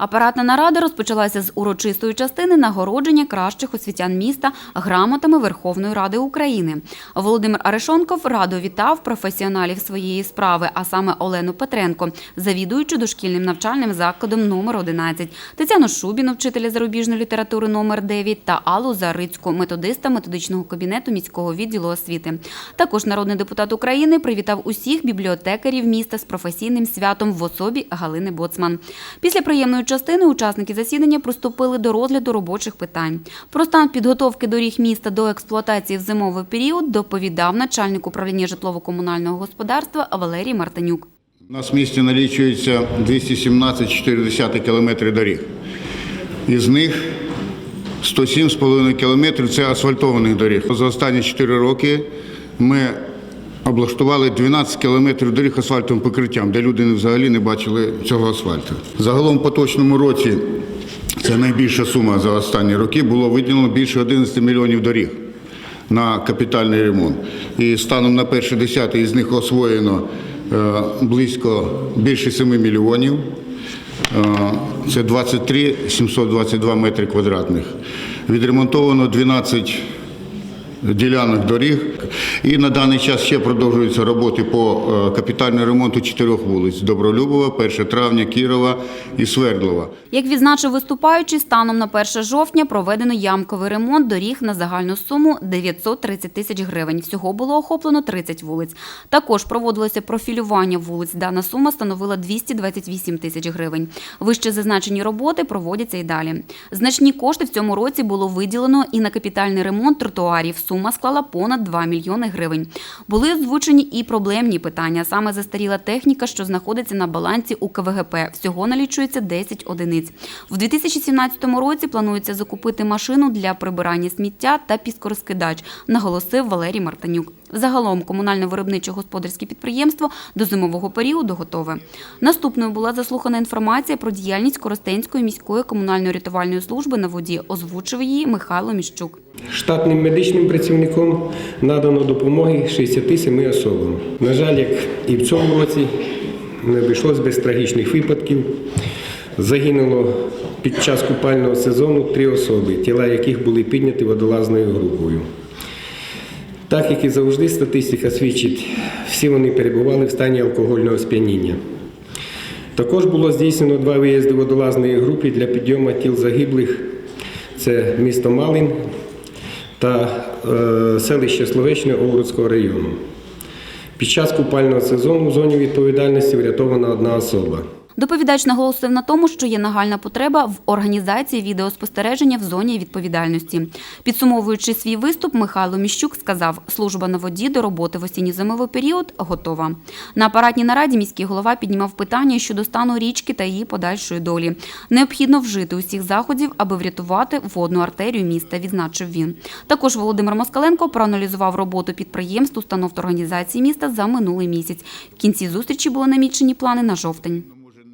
Апаратна нарада розпочалася з урочистої частини нагородження кращих освітян міста грамотами Верховної Ради України. Володимир Арешонков радо вітав професіоналів своєї справи, а саме Олену Петренко, завідуючу дошкільним навчальним закладом номер 11, Тетяну Шубіну, вчителя зарубіжної літератури номер 9 та Аллу Зарицьку, методиста методичного кабінету міського відділу освіти. Також народний депутат України привітав усіх бібліотекарів міста з професійним святом в особі Галини Боцман. Після приємної частини учасники засідання приступили до розгляду робочих питань. Про стан підготовки доріг міста до експлуатації в зимовий період доповідав начальник управління житлово-комунального господарства Валерій Мартинюк. У нас в місті налічується 217,4 кілометри доріг. Із них 107,5 кілометрів – це асфальтованих доріг. За останні 4 роки ми облаштували 12 кілометрів доріг асфальтовим покриттям, де люди взагалі не бачили цього асфальту. Загалом в поточному році це найбільша сума за останні роки. Було виділено більше 11 мільйонів доріг на капітальний ремонт. І станом на перший десятий із них освоєно е, близько більше 7 мільйонів. Е, Це 23 722 метри квадратних. Відремонтовано 12 ділянок доріг. І на даний час ще продовжуються роботи по е, капітальному ремонту чотирьох вулиць: Добролюбова, 1 травня, Кірова і Свердлова. Як відзначив виступаючий, станом на 1 жовтня проведено ямковий ремонт доріг на загальну суму 930 тисяч гривень. Всього було охоплено 30 вулиць. Також проводилося профілювання вулиць. Дана сума становила 228 тисяч гривень. Вище зазначені роботи проводяться і далі. Значні кошти в цьому році було виділено і на капітальний ремонт тротуарів. Сума склала понад 2 мільйони гривень. Були озвучені і проблемні питання, саме застаріла техніка, що знаходиться на балансі у КВГП. Всього налічується 10 одиниць. В 2017 році планується закупити машину для прибирання сміття та піскорозкидач, наголосив Валерій Мартанюк. Загалом комунально-виробниче господарське підприємство до зимового періоду готове. Наступною була заслухана інформація про діяльність Коростенської міської комунальної рятувальної служби на воді. Озвучив її Михайло Міщук. Штатним медичним працівником надано допомоги 67 особам. На жаль, як і в цьому році не обійшлось без трагічних випадків. Загинуло під час купального сезону три особи, тіла яких були підняті водолазною групою. Так як і завжди статистика свідчить, всі вони перебували в стані алкогольного сп'яніння. Також було здійснено два виїзди водолазної групи для підйому тіл загиблих. Це місто Малин та е, селище Словечне Овруцького району. Під час купального сезону в зоні відповідальності врятована одна особа. Доповідач наголосив на тому, що є нагальна потреба в організації відеоспостереження в зоні відповідальності. Підсумовуючи свій виступ, Михайло Міщук сказав, служба на воді до роботи в осінньо-зимовий період готова. На апаратній нараді міський голова піднімав питання щодо стану річки та її подальшої долі. Необхідно вжити усіх заходів, аби врятувати водну артерію міста, відзначив він. Також Володимир Москаленко проаналізував роботу підприємств, установ та організацій міста за минулий місяць. В кінці зустрічі були намічені плани на жовтень.